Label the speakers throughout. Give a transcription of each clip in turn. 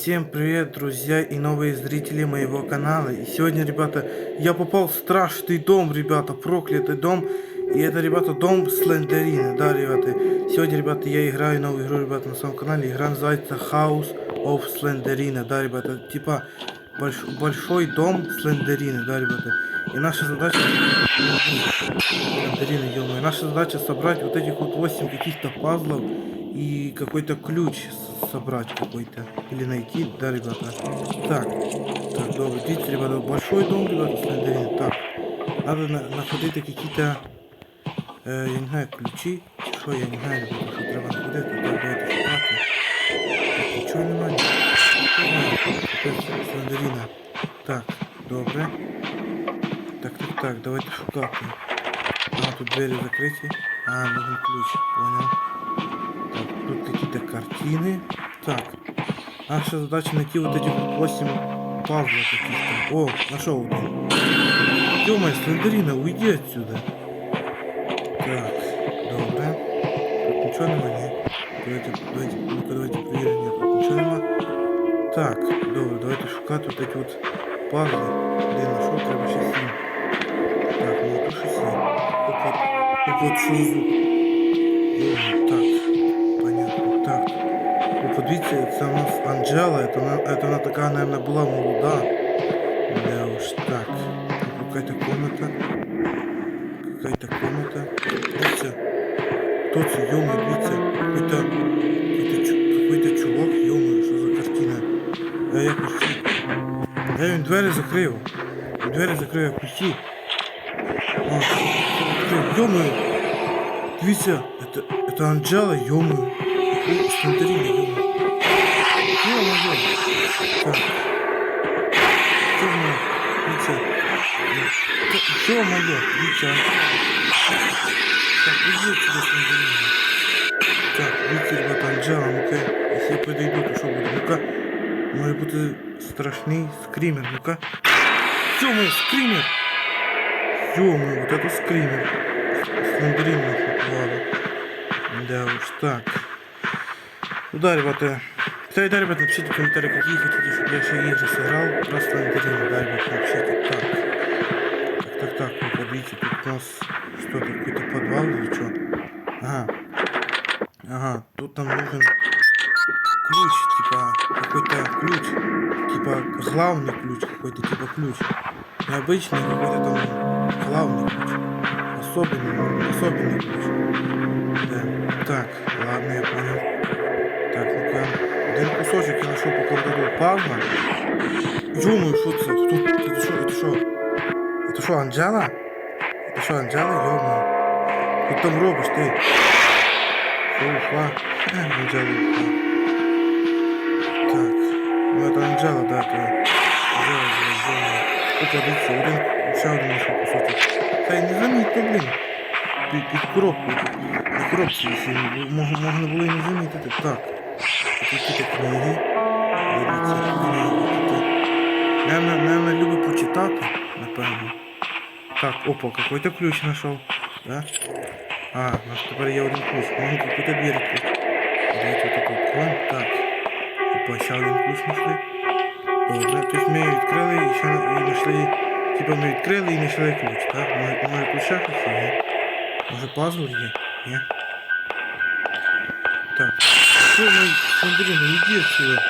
Speaker 1: Всем привет, друзья и новые зрители моего канала. И сегодня, ребята, я попал в страшный дом, ребята, проклятый дом. И это, ребята, дом Слендерина, да, ребята. Сегодня, ребята, я играю новую игру, ребята, на своем канале. Игра называется House of Slenderina, да, ребята. Типа, больш- большой дом Слендерина, да, ребята. И наша задача... Слендерина, ё Наша задача собрать вот этих вот 8 каких-то пазлов и какой-то ключ с- собрать какой-то. Или найти, да, ребята. Так, так, добре. Видите, ребята, большой дом, ребята, Слендерин. Так, надо на- находить какие-то, э, я не знаю, ключи. Що, я не знаю, ребята, що треба знаходити. Так, давайте шукати. Так, нічого немає. Немає. Слендерина. Так, добре. Так, так, так, давайте шукати. А, тут двери закрыты. А, нужен ключ, понял. Тут какие-то картины. Так, наша задача найти вот этих вот 8 пазлов каких-то. О, нашел один. Тёма, Слендерина, уйди отсюда. Так, добре. Тут ничего нема, не? Давайте, давайте, ну-ка, давайте проверим, нет, тут ничего нема. Так, добре, давайте шукати вот эти вот пазли. Де нашов, треба ще 7. Так, ну тут щось є. Опа, опа, от що за звук? Ой, так, подивіться, це у нас Анджела, это вона, это вона така, наверное, була молода. Да уж так. Тут Какая-то комната. Какая-то комната. Дивіться. Хто це, йома, дивіться. Какой-то, какой-то, чу- какой-то чувак, йома, що за картина. Я якось... Я він двері закрив. Він Двері закрив, як усі. Ё-моё! Дивіться, это, это Анджела, ё-моё. О, Санторини, ё-моё. Ё-моё. Так. Ё-моё. Дивіться. Та- Ё-моё. Дивіться. Так, иди отсюда, Санторини. Так, дивіться, ребята, Анджела, ну-ка. Якщо я подойду, то що буде? Ну-ка. Може бути страшний скример, ну-ка. Ё-моё, скример! Ё-моё, вот это скример. Слендерин ладно. Да уж так. Ну да, ребята. Кстати, да, ребята, напишите в какие хотите, чтобы я еще игры сыграл. Про Слендерин, да, ребята, напишите. Так. Так, так, так, ну подвите, тут у нас что-то, какой-то подвал или что? Ага. Ага, тут нам нужен ключ, типа, какой-то ключ. Типа, главный ключ какой-то, типа ключ. Необычный какой-то там главный ключ. Особенный, ну, особенный ключ. Да. Так, ладно, я понял. Так, ну-ка. Один кусочек я нашел по коридору пазла. Ё-моё, что это? Кто? Это что? Это что? Это что, Анджела? Это что, Анджела? Ё-моё. Что ты там робишь, ты? Все, ушла. Э, Анджела ушла. Так. Ну это Анджела, да, это Анджела, Анджела. Опа, дивіться, один, ще один знайшов кусочок. Та й не замітно, блін. Під, під коробку. На коробці ще можна, можна було і не замітити. Так. Якісь книги. Наверно, наверно, любить почитати, напевно. Так, опа, какой-то ключ знайшов. Да? А, у нас тепер один ключ. Можна какую-то дверь. Давайте вот такой откроем. Так. Опа, ще один ключ знайшли. Добре, тобто ми відкрили і ще і знайшли. Типа ми відкрили і знайшли ключ, так? Може, може ключа щось є? Може пазл є? Ні? Так. Що, ну, Андрій, ну іди отсюда.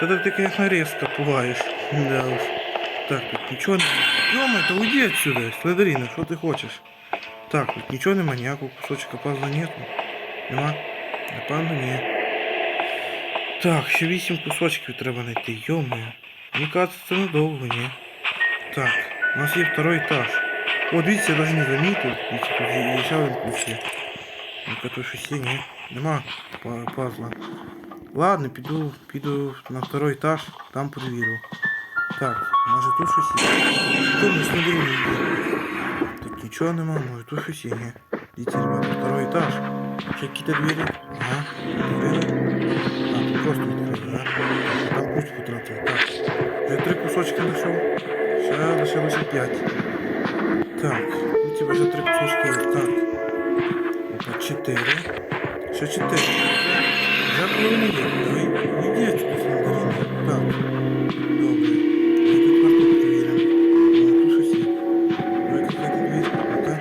Speaker 1: Тогда ты, конечно, резко пугаешь. Да уж. Так, тут ничего не... Ёма, да уйди отсюда, Слендерина, что ты хочешь? Так, тут ничего нема, ніякого кусочка пазла нету. Нема? Напевно, ні. Так, ще вісім кусочків треба знайти, йомаю. Мені кажется, це надовго, ні. Так, у нас є второй етаж. О, дивіться, я навіть не замітив. Дивіться, тут є є ще один ключ є. Ну-ка, тут щось є, ні? Нема па- пазла. Ладно, піду, піду на второй етаж, там перевірю. Так, може тут щось є? Тут не смотри, не йде. Тут нічого нема, може тут щось є, ні. Дивіться, ребята, второй етаж. Ще якісь двері. Ага, двері. А, тут просто відкрили, да? Так, Там ключ потратив. Так. Вже три кусочки знайшов. Ще лишилося п'ять. Так, у тебе вже три кусочки є. Так. Опа, чотири. Ще чотири. Вже половина є. Давай яєчко мандарина. Так. Добре. Я тут карту перевіримо. А, тут щось є. Давай карту дві. Пока.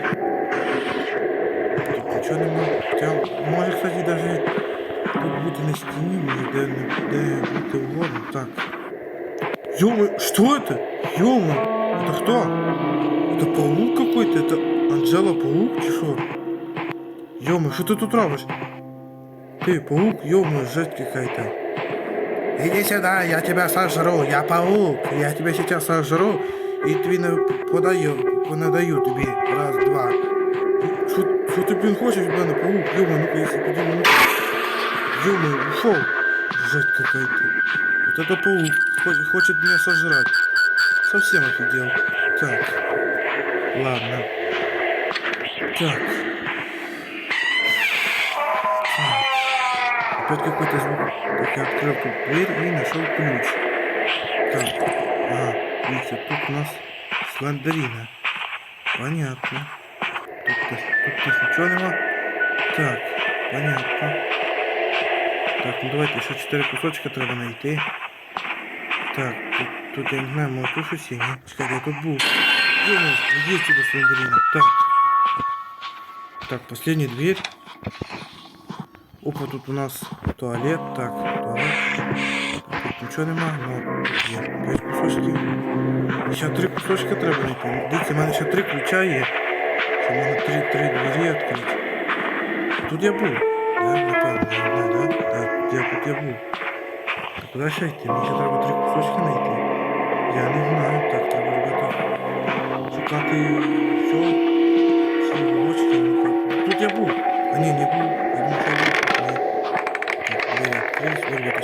Speaker 1: Тут нічого нема. Хоча, може, кстати, навіть тут бути на стіні, може, де, де бути угодно. Так. Ёма, что это? Ёма, это кто? Это паук какой-то, это Анжела паук, чешо. Ёма, что ты тут робишь? Ты, паук, ёма, жесть какая-то. Иди сюда, я тебя сожру, я паук, я тебя сейчас сожру, и на- подаю, понадаю тебе, раз, два. Что, ты, блин, хочешь, блин, паук, ёма, ну-ка, если подумай, ну Ёма, ушел. Жесть какая-то. Вот это паук, хочет, меня сожрать. Совсем офигел. Так, ладно. Так. Опять какой-то звук. Так, я открыл тут дверь и нашел ключ. Так, ага, видите, тут у нас слендерина. Понятно. Тут, тут, тут ничего нема. Так, понятно. Так, ну давайте ще 4 кусочка треба знайти. Так, тут, тут я не знаю, може тут щось є, ні? Чекайте, я тут був. Йома, іди сюди, слендерина. Так. Так, последняя дверь. Опа, тут у нас туалет. Так, туалет. Так, тут нічого нема, ну тут є 5 кусочків. І ще 3 кусочки треба знайти. Дивіться, в мене ще 3 ключа є. Ще можна 3, 3 двері відкрити. Тут я був. Да, напевно, не знаю, да? Да, я тут я був. Так куди ще йти? Мені ще треба 3 кусочки знайти. Я не знаю. Так, треба ребята шукати все. Всі вулочки. ну, так. Тут я був. А ні, не був.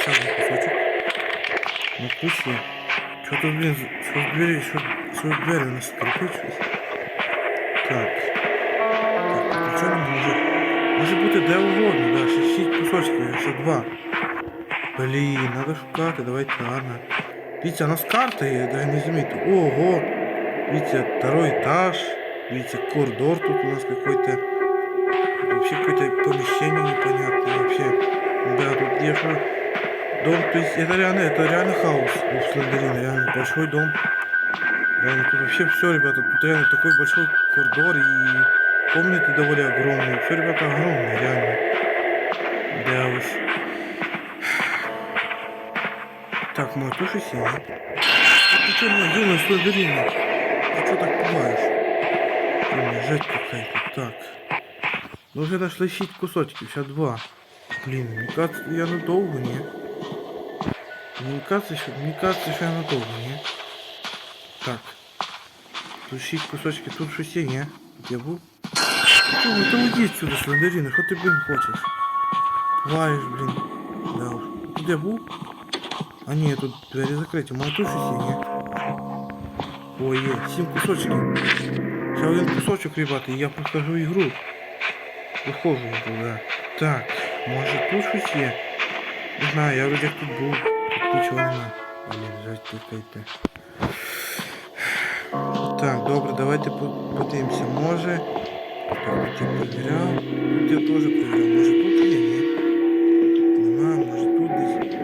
Speaker 1: Один кусочок. Ну, ключ є. Що тут, блін, що з двері, що, що з двері у нас скрипить щось? Так. Так, не може. Може бути де угодно, да, ще 6 кусочків, ще два. Блін, надо шукати, давайте, ладно. Видите, у нас карта є, даже не заметил. Ого! Видите, второй этаж. Видите, коридор тут у нас какой-то. Вообще какое-то помещение непонятное вообще. Да, тут где что? Дом, то есть это реально, это реально хаос у Слендерина, реально большой дом. Реально, тут вообще все, ребята, тут реально такой большой коридор и комнаты довольно огромные. Все, ребята, огромные, реально. Да уж. Так, мой туши синий. Ты что, мой юный Слендерина? Ты что так пугаешь? Блин, жесть какая-то. Так. Ну уже нашли 6 кусочків, сейчас два. Блин, мне кажется, я надолго, не? Мне кажется, что, мне кажется, что я надолго, не? Так. Тут 6 кусочків, тут щось є, не? Тут я був? Чого, ну, та уйди отсюда, Слендерина, що ти, блин, хочеш? Пугаєш, блин. Да уж. Тут я був? А ні, тут двері закриті, може тут щось є, ні? Ой, є, 7 кусочків. Ще один кусочок, ребята, і я прохожу ігру. Виходжу туди. Так, може тут щось є? Не знаю, я вроде як тут був. Тут нічого нема. Блін, жать тикайте. Так, добре, давайте по- подивимося. Може. Так, тут я перевіряв. Тут я теж перевіряв. Може тут є, ні? Нема, може тут десь.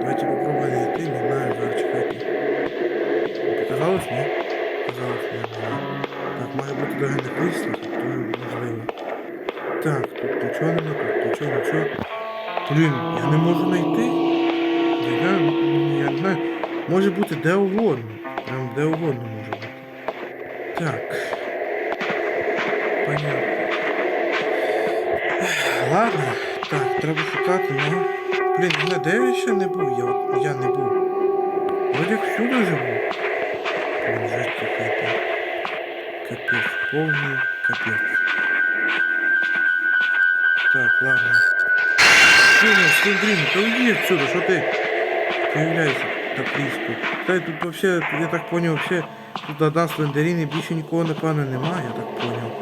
Speaker 1: Давайте попробуємо знайти, не знаю, зараз чекайте. Показалось, ні? Показалось, ні, не знаю. Так, може бути даже не крісло, тут теж можливо. Так, тут нічого нема, тут нічого, нічого. Блін, я не можу знайти. Я, я не знаю. Може бути де угодно. Прям де угодно може бути. Так. Понятно. Ладно. Так, треба шукати, ну. Блін, не де я ще не був? Я, я не був. Вроде як всюди живу. Блін, жесть какая-то. Капець, повний капець. Так, ладно. Сильно, Слиндрин, да уйди отсюда, что ты появляешься так близко. Кстати, тут вообще, я так понял, вообще тут одна Слендерин и більше нікого, напевно, немає, я так понял.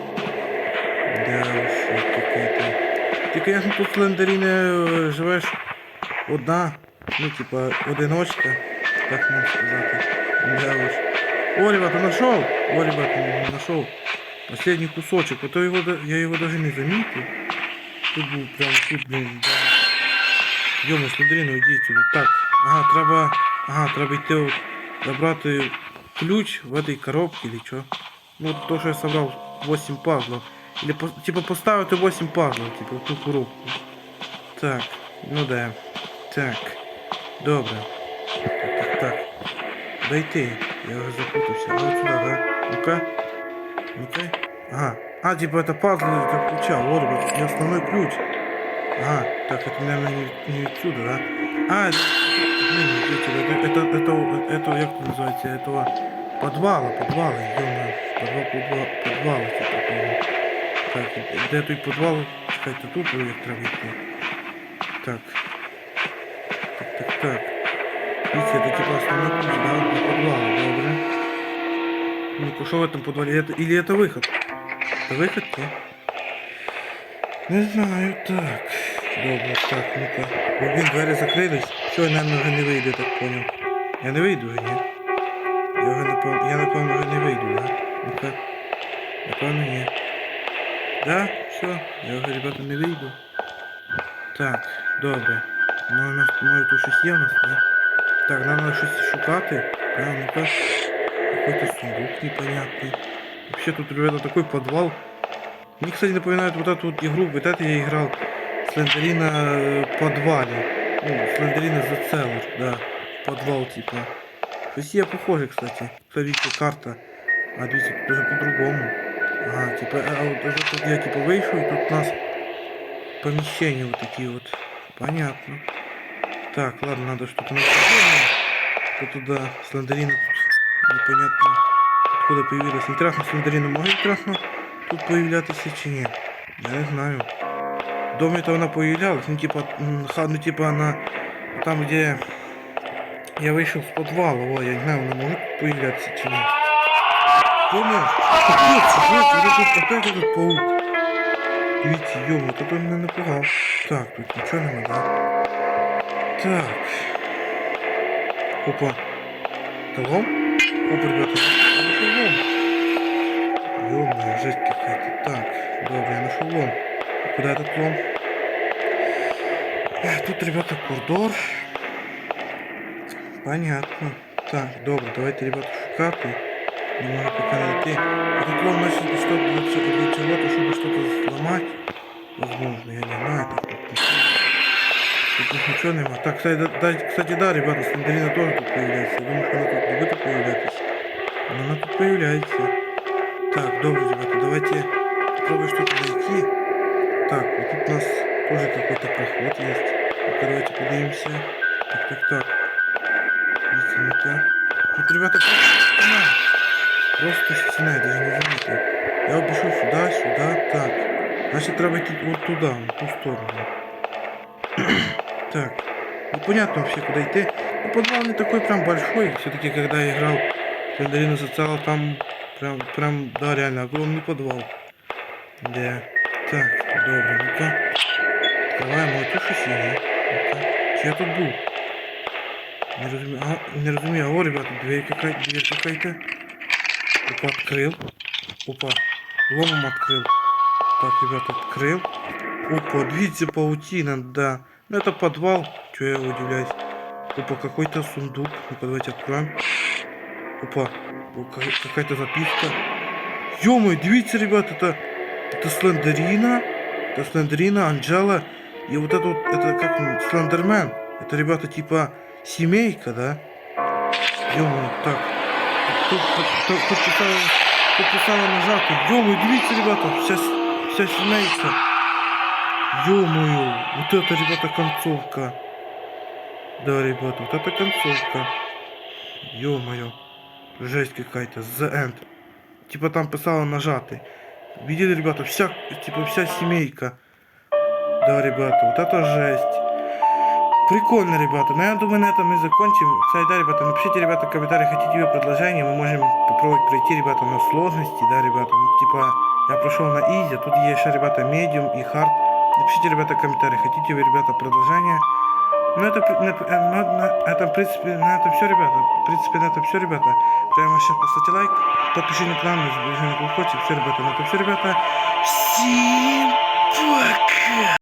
Speaker 1: Да уж, от какая-то. Ти, конечно, тут Слендеріне е, живеш одна, ну, типа, одиночка, так можна сказати. Да уж. О, ребята, нашел! О, ребята, нашел. Последний кусочек. А то его, да- я его даже не заметил. Тут був прям тут, блін, да. Йома, Слендеріно, йди сюди. Так, ага, треба. Ага, треба йти забрати ключ в этой коробке или что. Ну, то, що я собрал 8 пазлов. Или, по, типа, поставити 8 пазлов, типа, в ту коробку. Так, ну да. Так. Добре. Так, так, так. Дойти. Я уже запутался. А вот сюда, да? Ну-ка. Ну-ка. Ага. А, типа это пазл для ключа. Вот, вот, не основной ключ. Ага. Так, это, наверное, не, не отсюда, да? А, это, это, это, это, это, как это называется, этого подвала, подвала, ё подвал, подвал, подвала, типа, того. Так, де той підвал, чекайте, тут як треба йти. Так. Так, так, так. Видите, это типа основной ключ, да, для подвала, добре. Ну-ка, что в этом подвале? Это, или это выход? Это выход, нет? Не знаю, так. Добре, так, ну-ка. О, блін, двері закрились. Все, я, наверное, вже не вийду, так понял. Я не вийду, ні? Я, вже, напевно, я, напевно, вже не вийду, да? Ну-ка. Напевно, ні. Да, все, я вже, ребята, не вийду. Так, добре. Ну, у нас, може, тут щось є у нас, ні? Так, нам надо щось шукати. Да, ну-ка. Какой-то сундук непонятный. Вообще тут, ребята, такой подвал. Мне, кстати, напоминает вот эту вот игру. Вот это я играл Слендерина э, в подвале. Ну, The Cellar, да. Подвал, типа. То есть я похоже, кстати. Смотрите, карта. А, видите, тут уже по-другому. Ага, типа, а вот уже тут я, типа, вышел, и тут у нас помещения вот такие вот. Понятно. Так, ладно, надо что-то найти. То туда Слендерина тут непонятно откуда появилась. Интересно, Слендерина может интересно тут появлятися чи ні? Я не знаю. В домі то вона появлялась, ну типа, м, ха- ну типа она там, где я вышел с подвала, о, я не знаю, она может тут появляться чи ні. Дома, капец, капец, вот тут опять этот паук. Дивіться, йомо, то той мене напугав. Так, тут нічого нема, да? Так. Опа. Это лом? Опа, ребята, это лом. Ёбаная, жесть какая-то. Так, добре, я нашел лом. Куда этот лом? Эх, Тут, ребята, коридор. Понятно. Так, добре, давайте, ребята, шукати. Не можу пока найти. Этот лом, значит, для что для, для чего-то, чтобы что-то сломать. Возможно, я не знаю. Так, тут, ничего. тут нема. Так, кстати, да, кстати, да, ребята, Слендерина тоже тут появляется. Я думаю, что она тут не будет появляться. Но она тут появляется. Так, добре, ребята, давайте попробуем что-то найти. Так, вот тут у нас тоже какой-то проход есть. Ну-ка, давайте поднимемся. Так, так, так. Видите, ну-ка. Тут, ребята, просто стена. Просто стена, я даже не заметил. Я обошел сюда, сюда, так. Значит, треба идти вот туда, в ту сторону. так. Непонятно вообще, куда идти. Ну, подвал не такой прям большой. Все-таки, когда я играл в Мандарину Зацала, там прям, прям, да, реально огромный подвал. Да. Так, добре, ну-ка. Эту шоссе. Ну-ка. Чи я тут был? Не разумею. А, не разумею. О, ребята, дверь какая-то, дверь какая-то. Опа, открыл. Опа. Ломом открыл. Так, ребята, открыл. Опа, видите, паутина, да. Ну, это подвал. Чего я удивляюсь. Опа, какой-то сундук. Ну-ка, давайте откроем. Опа, какая-то записка. Ё-моё, видите, ребят, это, это Слендерина. Это Слендерина, Анджела. И вот это вот, это как Слендермен. Это, ребята, типа семейка, да? Ё-моё, так. Тут, тут, тут, нажато. Ё-моё, видите, ребята, вся, вся семейка. Ё-моё, вот это, ребята, концовка. Да, ребята, вот это концовка. Ё-моё. Жесть какая-то. The End. Типа там писало нажатый. Видели, ребята, вся, типа вся семейка. Да, ребята, вот это жесть. Прикольно, ребята. Но я думаю, на этом мы закончим. Кстати, да, ребята, напишите, ребята, в комментариях, хотите вы продолжение. Мы можем попробовать пройти, ребята, на сложности, да, ребята. Ну, типа, я прошел на изи, тут есть еще, ребята, медиум и хард. Напишите, ребята, в комментариях, хотите вы, ребята, продолжение. Ну, это, на, на- на этом, в принципе, на этом все, ребята. В принципе, на этом все, ребята. Прямо сейчас поставьте лайк, подпишитесь на канал, если не хотите. Все, ребята, на этом все, ребята. Всем пока!